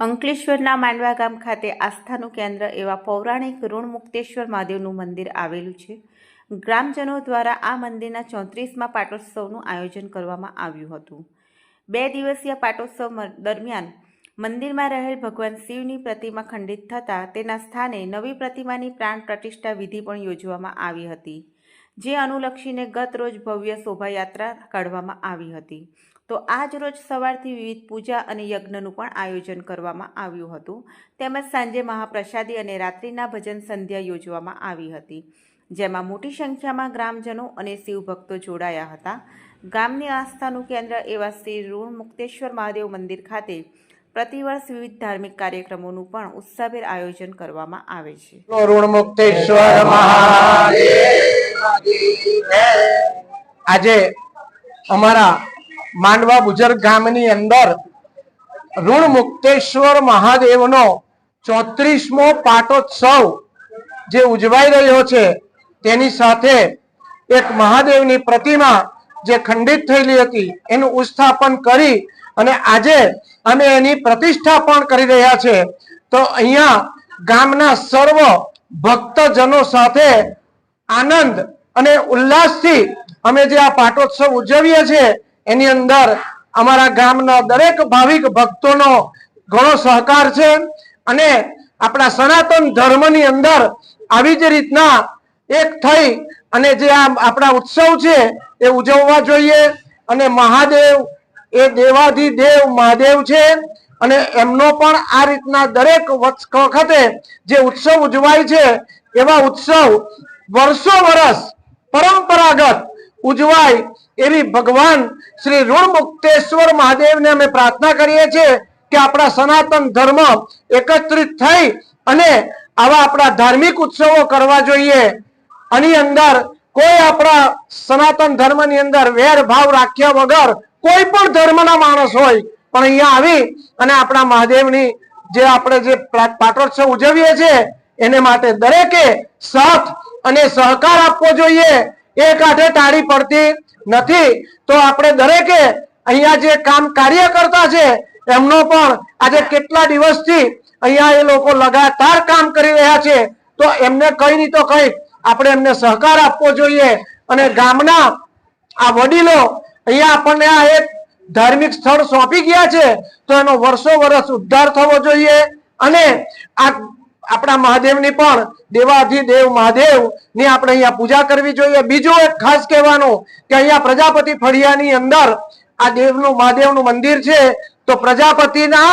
અંકલેશ્વરના માંડવા ગામ ખાતે આસ્થાનું કેન્દ્ર એવા પૌરાણિક ઋણમુક્તેશ્વર મહાદેવનું મંદિર આવેલું છે. ગ્રામજનો દ્વારા આ મંદિરના ચોત્રીસમાં પાટોત્સવનું આયોજન કરવામાં આવ્યું હતું. બે દિવસીય પાટોત્સવ દરમિયાન મંદિરમાં રહેલ ભગવાન શિવની પ્રતિમા ખંડિત થતાં તેના સ્થાને નવી પ્રતિમાની પ્રાણ પ્રતિષ્ઠા વિધિ પણ યોજવામાં આવી હતી, જે અનુલક્ષીને ગત રોજ ભવ્ય શોભાયાત્રા કાઢવામાં આવી હતી. તો આજ રોજ સવારથી વિવિધ પૂજા અને યજ્ઞનું પણ આયોજન કરવામાં આવ્યું હતું. તેમજ સાંજે મહાપ્રસાદી અને રાત્રિના ભજન સંધ્યા યોજવામાં આવી હતી. જેમાં મોટી સંખ્યામાં ગ્રામજનો અને શિવભક્તો જોડાયા હતા. ગામની આસ્થાનું કેન્દ્ર એવા શ્રી ઋણ મુક્તેશ્વર મહાદેવ મંદિર ખાતે પ્રતિવર્ષ વિવિધ ધાર્મિક કાર્યક્રમોનું પણ ઉત્સાહભેર આયોજન કરવામાં આવે છે. આજે અમારા માંડવા બુજર્ગ ગામની અંદર ઋણમુક્તેશ્વર મહાદેવનો ચોત્રીસમો પાટોત્સવ જે ઉજવાઈ રહ્યો છે, તેની સાથે એક મહાદેવની પ્રતિમા જે ખંડિત થયેલી હતી, એનું ઉસ્થાપન કરી અને આજે અમે એની પ્રતિષ્ઠા પણ કરી રહ્યા છે. તો અહીંયા ગામના સર્વ ભક્તજનો સાથે આનંદ અને ઉલ્લાસથી અમે જે આ પાટોત્સવ ઉજવીએ છીએ એની અંદર અમારા ગામના દરેક ભાવિક ભક્તોનો ઘણો સહકાર છે અને આપણા સનાતન ધર્મની અંદર આવી જ રીતના એક થઈ અને જે આ આપણા ઉત્સવ છે એ ઉજવવા જોઈએ અને મહાદેવ, એ દેવાધિદેવ મહાદેવ છે અને એમનો પણ આ રીતના દરેક વખતે જે ઉત્સવ ઉજવાય છે એવા ઉત્સવ વર્ષો વર્ષ પરંપરાગત ઉજવાય એવી ભગવાન શ્રી ઋણમુક્તેશ્વર મહાદેવને અમે પ્રાર્થના કરીએ છીએ કે આપણા સનાતન ધર્મ એકત્રિત થઈ અને આવા આપણા ધાર્મિક ઉત્સવો કરવા જોઈએ. આની અંદર કોઈ આપણા સનાતન ધર્મની અંદર વેર ભાવ રાખ્યા વગર કોઈ પણ ધર્મના માણસ હોય, પણ અહીંયા આવી અને આપણા મહાદેવની જે આપણે જે પાટોત્સવ ઉજવીએ છીએ, એને માટે દરેકે સાથ અને સહકાર આપવો જોઈએ. એ કાંઠે ટાળી પડતી નથી. તો આપણે દરેકે અહીંયા જે કામ કાર્ય કરતા છે, એમનો પણ આજે કેટલા દિવસથી અહીંયા એ લોકો લગાતાર કામ કરી રહ્યા છે, તો એમને કઈ નહીં તો કઈ આપણે એમને સહકાર આપવો જોઈએ. અને ગામના આ વડીલો અહીંયા આપણને આ એક ધાર્મિક સ્થળ સોંપી ગયા છે, તો એનો વર્ષો વર્ષ ઉદ્ધાર થવો જોઈએ. અને આ આપણા મહાદેવની પણ દેવાધિદેવ મહાદેવની આપણે અહીંયા પૂજા કરવી જોઈએ. બીજું એક ખાસ કહેવાનું કે અહીંયા પ્રજાપતિ ફળિયાની અંદર આ દેવનું મહાદેવનું મંદિર છે, તો પ્રજાપતિના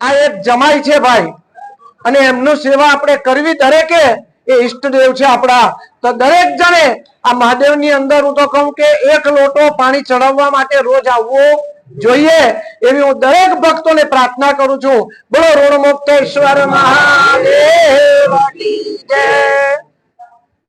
આ એક જમાઈ છે ભાઈ. અને એમનું સેવા આપણે કરવી દરેકે એ ઈષ્ટદેવ છે આપણા. તો દરેક જણે આ મહાદેવની અંદર હું તો કહું કે એક લોટો પાણી ચડાવવા માટે રોજ આવવું જોઈએ એવી હું દરેક ભક્તોને પ્રાર્થના કરું છું. બોલો ઋણમુક્તેશ્વર મહાદેવ